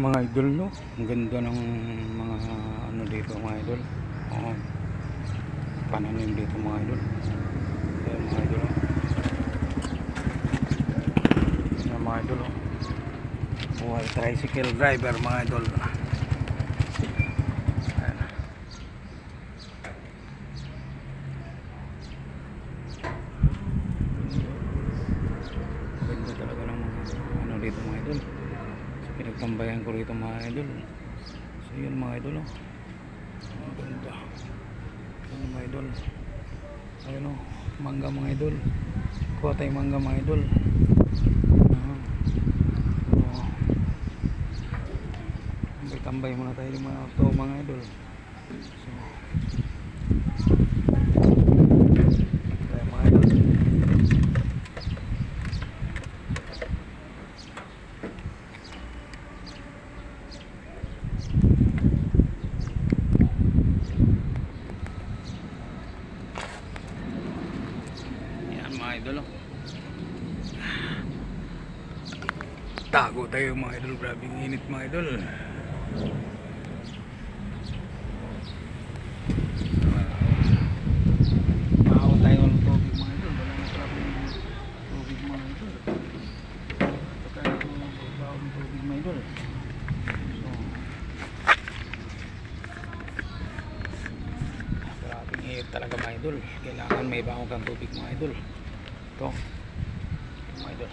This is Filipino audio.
mga idol no ang ganda ng mga ano dito mga idol Oo. pananim dito mga idol Ayan mga idol oh. Mga idol oh. Buhay tricycle driver mga idol Ayan. ganda talaga ng mga ano dito mga idol pinagtambayan ko rito mga idol so yun mga idol oh. ang ganda yun mga idol ayun oh mangga mga idol kuha tayo mangga mga idol Aha. oh. tambay tambay muna tayo mga to mga idol so Ayan, mga idol Yan mga idol oh. Tago tayo mga idol. Grabe ang init mga idol. Maawa tayo ng tubig mga idol. Wala na grabe ang tubig mga idol. Ito tayo bawa ng tubig mga idol. Talaga mga idol. Kailangan may baon kang tubig mga idol. Ito. Mga idol.